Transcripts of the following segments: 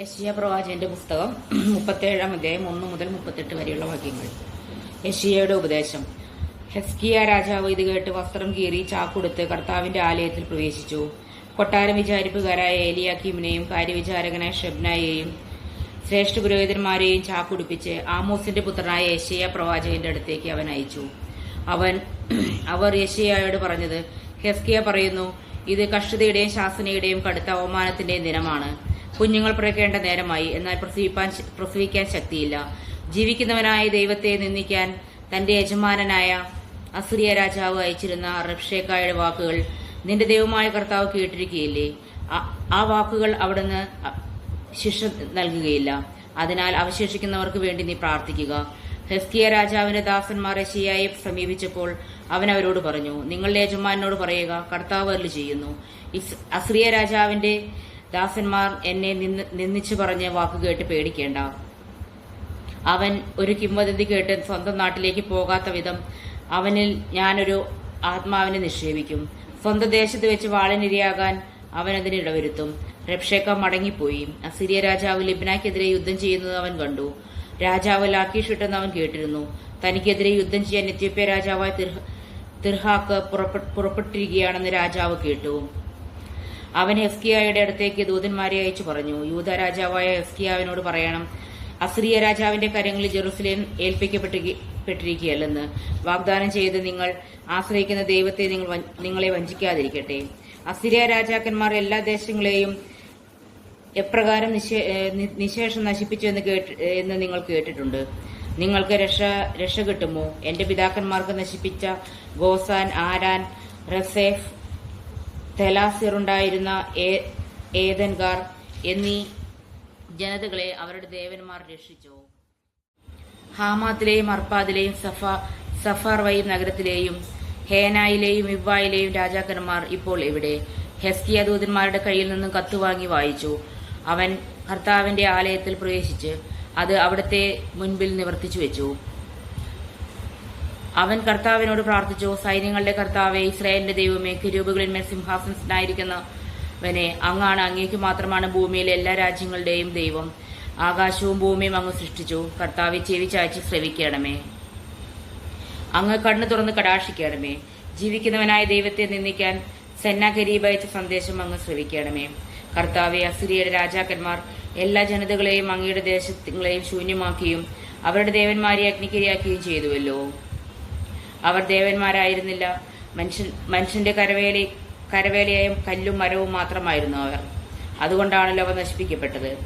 യശിയ പ്രവാചകന്റെ പുസ്തകം മുപ്പത്തേഴാം അധ്യായം ഒന്ന് മുതൽ മുപ്പത്തെട്ട് വരെയുള്ള വാക്യങ്ങൾ. യഷിയയുടെ ഉപദേശം. ഹെസ്കിയ രാജാവ് ഇത് കേട്ട് വസ്ത്രം കീറി ചാക്കുടുത്ത് കർത്താവിന്റെ ആലയത്തിൽ പ്രവേശിച്ചു. കൊട്ടാരം വിചാരിപ്പുകാരായ ഏലിയാക്കീമിനെയും കാര്യവിചാരകനായ ഷെബ്നായെയും ശ്രേഷ്ഠ പുരോഹിതന്മാരെയും ചാക്കുടിപ്പിച്ച് ആമോസിന്റെ പുത്രനായ യശയ പ്രവാചകന്റെ അടുത്തേക്ക് അവൻ അയച്ചു. അവൻ അവർ യശയായോട് പറഞ്ഞത് ഹെസ്കിയ പറയുന്നു ഇത് കഷ്ടതയുടെയും ശാസനയുടെയും കടുത്ത അവമാനത്തിന്റെയും ദിനമാണ്. കുഞ്ഞുങ്ങൾ പിറക്കേണ്ട നേരമായി. എന്നാൽ പ്രസവിപ്പാൻ പ്രസവിക്കാൻ ശക്തിയില്ല. ജീവിക്കുന്നവനായ ദൈവത്തെ നിന്ദിക്കാൻ തന്റെ യജമാനനായ അസുരിയ രാജാവ് അയച്ചിരുന്ന റബ്ഷേക്കായുടെ വാക്കുകൾ നിന്റെ ദൈവമായ കർത്താവ് കേട്ടിരിക്കുകയില്ലേ? ആ- വാക്കുകൾ അവിടുന്ന് ശിക്ഷ നൽകുകയില്ല. അതിനാൽ അവശേഷിക്കുന്നവർക്ക് വേണ്ടി നീ പ്രാർത്ഥിക്കുക. ഹെസ്കിയ രാജാവിന്റെ ദാസന്മാർ യശിയായെ സമീപിച്ചപ്പോൾ അവൻ അവരോട് പറഞ്ഞു നിങ്ങളുടെ യജമാനോട് പറയുക കർത്താവ് അല്ല ചെയ്യുന്നു. അസ്രിയ രാജാവിന്റെ ദാസന്മാർ എന്നെ നിന്ദിച്ചു പറഞ്ഞ വാക്കുകേട്ട് പേടിക്കേണ്ട. അവൻ ഒരു കിംവദന്തി കേട്ട് സ്വന്തം നാട്ടിലേക്ക് പോകാത്ത വിധം അവനിൽ ഞാനൊരു ആത്മാവിനെ നിക്ഷേപിക്കും. സ്വന്തം ദേശത്ത് വെച്ച് വാളിനിരയാകാൻ അവൻ അതിന് ഇടവരുത്തും. രക്ഷേക്ക മടങ്ങിപ്പോയി. അസിരിയ രാജാവ് ലിബ്നാക്കെതിരെ യുദ്ധം ചെയ്യുന്നത് അവൻ കണ്ടു. രാജാവ് ലാക്കീഷ് ഇട്ടെന്ന് അവൻ കേട്ടിരുന്നു. തനിക്കെതിരെ യുദ്ധം ചെയ്യാൻ എത്യോപ്യ രാജാവായ തിർഹ- തിർഹാക്ക് പുറപ്പെ- പുറപ്പെട്ടിരിക്കുകയാണെന്ന് രാജാവ് കേട്ടു. അവൻ ഹെസ്കിയായുടെ അടുത്തേക്ക് ദൂതന്മാരെ അയച്ചു പറഞ്ഞു. യൂത രാജാവായ ഹെസ്കിയാവിനോട് പറയണം അസ്രിയ രാജാവിന്റെ കാര്യങ്ങളിൽ ജെറുസലേം ഏൽപ്പിക്കപ്പെട്ടിരിക്കുകയല്ലെന്ന്. വാഗ്ദാനം ചെയ്ത് നിങ്ങൾ ആശ്രയിക്കുന്ന ദൈവത്തെ നിങ്ങൾ നിങ്ങളെ വഞ്ചിക്കാതിരിക്കട്ടെ. അസിരിയ രാജാക്കന്മാർ എല്ലാ ദേശങ്ങളെയും എപ്രകാരം നിശേഷം നശിപ്പിച്ചു എന്ന് കേട്ട് എന്ന് നിങ്ങൾ കേട്ടിട്ടുണ്ട്. നിങ്ങൾക്ക് രക്ഷ രക്ഷ കിട്ടുമോ? എന്റെ പിതാക്കന്മാർക്ക് നശിപ്പിച്ച ഗോസാൻ ആരാൻ റസേഫ് തെലാസിറുണ്ടായിരുന്ന ഏതൻകാർ എന്നീ ജനതകളെ അവരുടെ ദേവന്മാർ രക്ഷിച്ചു. ഹാമാത്തിലെയും അർപ്പാദിലെയും സഫ സഫാർവൈ നഗരത്തിലെയും ഹേനായിലെയും ഇവ്വായിലെയും രാജാക്കന്മാർ ഇപ്പോൾ എവിടെ ഹെസ്കിയ ദൂതന്മാരുടെ കയ്യിൽ നിന്നും കത്തുവാങ്ങി വായിച്ചു. അവൻ കർത്താവിന്റെ ആലയത്തിൽ പ്രവേശിച്ച് അത് അവിടുത്തെ മുൻപിൽ നിവർത്തിച്ചു വെച്ചു. അവൻ കർത്താവിനോട് പ്രാർത്ഥിച്ചു സൈന്യങ്ങളുടെ കർത്താവെ ഇസ്രായേലിന്റെ ദൈവമേ കിരൂപുകളിന്മേൽ സിംഹാസനനായിരിക്കുന്നവനെ അങ്ങാണ് അങ്ങേക്ക് മാത്രമാണ് ഭൂമിയിലെ എല്ലാ രാജ്യങ്ങളുടെയും ദൈവം. ആകാശവും ഭൂമിയും അങ്ങ് സൃഷ്ടിച്ചു. കർത്താവെ ചെവി ചായ്ച്ച് ശ്രവിക്കണമേ. അങ്ങ് കണ്ണു തുറന്ന് കടാക്ഷിക്കണമേ. ജീവിക്കുന്നവനായ ദൈവത്തെ നിന്ദിക്കാൻ സെന്നാഗരീബ് അയച്ച സന്ദേശം അങ്ങ് ശ്രവിക്കണമേ. കർത്താവെ അസുരിയുടെ രാജാക്കന്മാർ എല്ലാ ജനതകളെയും അങ്ങയുടെ ദേശങ്ങളെയും ശൂന്യമാക്കിയും അവരുടെ ദേവന്മാരെ അഗ്നിക്കിരയാക്കുകയും ചെയ്തുവല്ലോ. അവർ ദേവന്മാരായിരുന്നില്ല. മനുഷ്യൻ മനുഷ്യന്റെ കരവേലി കരവേലയായും കല്ലും മരവും മാത്രമായിരുന്നു അവർ. അതുകൊണ്ടാണല്ലോ അവ നശിപ്പിക്കപ്പെട്ടത്.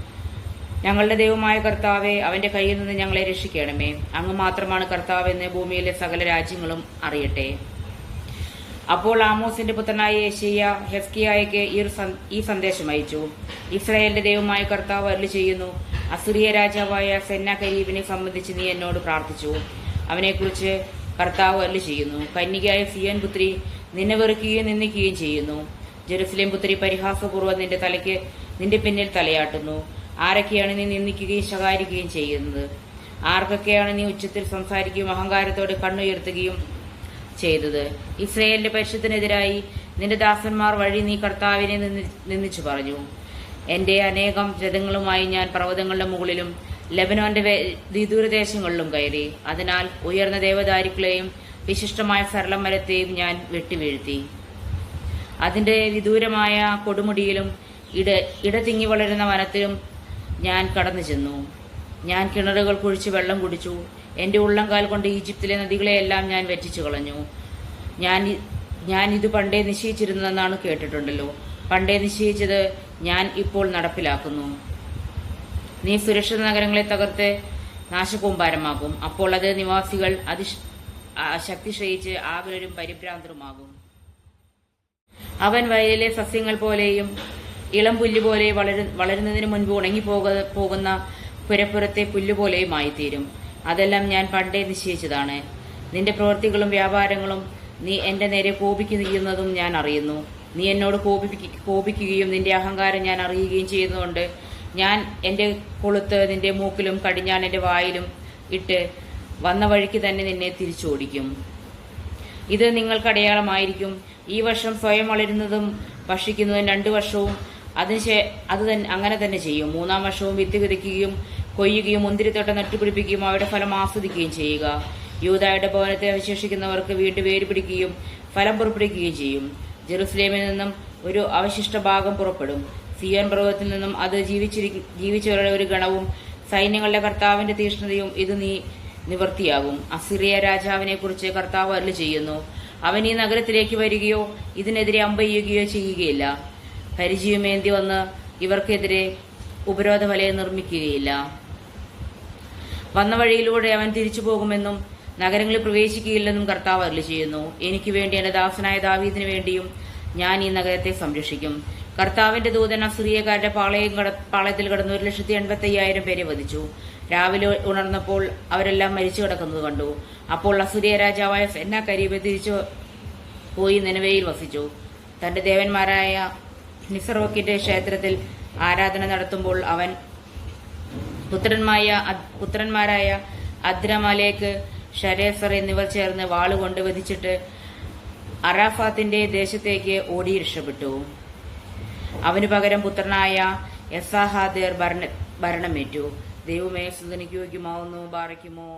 ഞങ്ങളുടെ ദൈവമായ കർത്താവെ അവന്റെ കയ്യിൽ നിന്ന് ഞങ്ങളെ രക്ഷിക്കണമേ. അങ്ങ് മാത്രമാണ് കർത്താവ് എന്ന് ഭൂമിയിലെ സകല രാജ്യങ്ങളും അറിയട്ടെ. അപ്പോൾ ആമോസിന്റെ പുത്രനായ യേശയ്യ ഹെസ്കിയായക്ക് ഈ സന്ദേശം അയച്ചു. ഇസ്രായേലിന്റെ ദൈവമായ കർത്താവ് അരുളി ചെയ്യുന്നു അസുറിയ രാജാവായ സെന്ന കരീബിനെ സംബന്ധിച്ച് നീ എന്നോട് പ്രാർത്ഥിച്ചു. അവനെക്കുറിച്ച് കർത്താവ് അല്ല ചെയ്യുന്നു. കന്യകയായ സിയൻ പുത്രി നിന്നെ വെറുക്കുകയും നിന്ദിക്കുകയും ചെയ്യുന്നു. ജെറുസലേം പുത്രി പരിഹാസപൂർവം നിന്റെ തലയ്ക്ക് നിന്റെ പിന്നിൽ തലയാട്ടുന്നു. ആരൊക്കെയാണ് നീ നിന്ദിക്കുകയും ശകാരിക്കുകയും ചെയ്യുന്നത്? ആർക്കൊക്കെയാണ് നീ ഉച്ചത്തിൽ സംസാരിക്കുകയും അഹങ്കാരത്തോടെ കണ്ണുയർത്തുകയും ചെയ്തത്? ഇസ്രയേലിന്റെ പരിശുദ്ധനെതിരായി നിന്റെ ദാസന്മാർ വഴി നീ കർത്താവിനെ നിന്ദി- നിന്ദിച്ചു പറഞ്ഞു. എന്റെ അനേകം രഥങ്ങളുമായി ഞാൻ പർവതങ്ങളുടെ മുകളിലും ലബനോന്റെ വിദൂരദേശങ്ങളിലും കയറി. അതിനാൽ ഉയർന്ന ദേവദാരുക്കളെയും വിശിഷ്ടമായ സരളം മരത്തെയും ഞാൻ വെട്ടിവീഴ്ത്തി. അതിന്റെ വിദൂരമായ കൊടുമുടിയിലും ഇട ഇടതിങ്ങി വളരുന്ന വനത്തിലും ഞാൻ കടന്നു ചെന്നു ഞാൻ കിണറുകൾ കുഴിച്ച് വെള്ളം കുടിച്ചു. എന്റെ ഉള്ളംകാൽ കൊണ്ട് ഈജിപ്തിലെ നദികളെയെല്ലാം ഞാൻ വെറ്റിച്ചു കളഞ്ഞു ഞാൻ ഞാൻ ഇത് പണ്ടേ നിശ്ചയിച്ചിരുന്നതെന്നാണ് കേട്ടിട്ടുണ്ടല്ലോ. പണ്ടേ നിശ്ചയിച്ചത് ഞാൻ ഇപ്പോൾ നടപ്പിലാക്കുന്നു. നീ സുരക്ഷിത നഗരങ്ങളെ തകർത്ത് നാശകൂമ്പാരമാകും. അപ്പോൾ അത് നിവാസികൾ അതിശ് ആ, ശക്തി ക്ഷയിച്ച് ആകുലരും പരിഭ്രാന്തരുമാകും. അവൻ വയലിലെ സസ്യങ്ങൾ പോലെയും ഇളം പുല്ല് പോലെ വളരു വളരുന്നതിന് മുൻപ് ഉണങ്ങിപ്പോക പോകുന്ന പുരപ്പുറത്തെ പുല്ലുപോലെയുമായിത്തീരും അതെല്ലാം ഞാൻ പണ്ടേ നിശ്ചയിച്ചതാണ്. നിന്റെ പ്രവൃത്തികളും വ്യാപാരങ്ങളും നീ എന്റെ നേരെ കോപിക്കുന്നതും ഞാൻ അറിയുന്നു. നീ എന്നോട് കോപിപ്പിക്ക- കോപിക്കുകയും നിന്റെ അഹങ്കാരം ഞാൻ അറിയുകയും ചെയ്യുന്നതുകൊണ്ട് ഞാൻ എന്റെ കൊളുത്ത് നിന്റെ മൂക്കിലും കടിഞ്ഞാൻ എന്റെ വായിലും ഇട്ട് വന്ന വഴിക്ക് തന്നെ നിന്നെ തിരിച്ചോടിക്കും. ഇത് നിങ്ങൾക്ക് അടയാളമായിരിക്കും. ഈ വർഷം സ്വയം വളരുന്നതും ഭക്ഷിക്കുന്നതും രണ്ട് വർഷവും അതിനുശേ അത് തന്നെ അങ്ങനെ തന്നെ ചെയ്യും. മൂന്നാം വർഷവും വിത്ത് വിതയ്ക്കുകയും കൊയ്യുകയും മുന്തിരിത്തോട്ടം നട്ടുപിടിപ്പിക്കുകയും അവയുടെ ഫലം ആസ്വദിക്കുകയും ചെയ്യുക. യൂതായുടെ ഭവനത്തെ അവശേഷിക്കുന്നവർക്ക് വീണ്ടും വേര് പിടിക്കുകയും ഫലം പുറപ്പെടുക്കുകയും ചെയ്യും. ജെറുസലേമിൽ നിന്നും ഒരു അവശിഷ്ട ഭാഗം പുറപ്പെടും. സിയോൻ പർവതത്തിൽ നിന്നും അത് ജീവിച്ചിരി ജീവിച്ചവരുടെ ഒരു ഗണവും സൈന്യങ്ങളുടെ കർത്താവിന്റെ തീഷ്ണതയും ഇത് നീ നിവർത്തിയാകും. അസിറിയ രാജാവിനെ കുറിച്ച് കർത്താവ് അല്ല ചെയ്യുന്നു. അവൻ ഈ നഗരത്തിലേക്ക് വരികയോ ഇതിനെതിരെ അമ്പയ്യുകയോ ചെയ്യുകയില്ല. പരിചയമേന്തി വന്ന് ഇവർക്കെതിരെ ഉപരോധ വലയം നിർമ്മിക്കുകയില്ല. വന്ന വഴിയിലൂടെ അവൻ തിരിച്ചു പോകുമെന്നും നഗരങ്ങളിൽ പ്രവേശിക്കുകയില്ലെന്നും കർത്താവ് അരുളി ചെയ്യുന്നു. എനിക്ക് വേണ്ടി എന്റെ ദാസനായ ദാവീദിനു വേണ്ടിയും ഞാൻ ഈ നഗരത്തെ സംരക്ഷിക്കും. കർത്താവിന്റെ ദൂതൻ അസുറിയക്കാരുടെ പാളയം പാളയത്തിൽ കടന്ന് ഒരു ലക്ഷത്തി എൺപത്തി അയ്യായിരം പേരെ വധിച്ചു. രാവിലെ ഉണർന്നപ്പോൾ അവരെല്ലാം മരിച്ചു കിടക്കുന്നത് കണ്ടു. അപ്പോൾ അസുരിയ രാജാവായ ഫെന്ന കരീബ് തിരിച്ചു പോയി നിലവയിൽ വസിച്ചു. തന്റെ ദേവന്മാരായ നിസറോക്കിന്റെ ക്ഷേത്രത്തിൽ ആരാധന നടത്തുമ്പോൾ അവൻ പുത്രന്മായ പുത്രന്മാരായ അദ്രമലേക്ക് ഷരേസർ എന്നിവർ ചേർന്ന് വാളുകൊണ്ട് വധിച്ചിട്ട് അറാഫാത്തിന്റെ ദേശത്തേക്ക് ഓടി രക്ഷപ്പെട്ടു. അവന് പകരം പുത്രനായ യസാഹാദേർ ഭരണ ഭരണമേറ്റു. ദൈവമേ സുതനിക്ക് യോഗ്യമാവുന്നു ബാറയ്ക്കുമോ?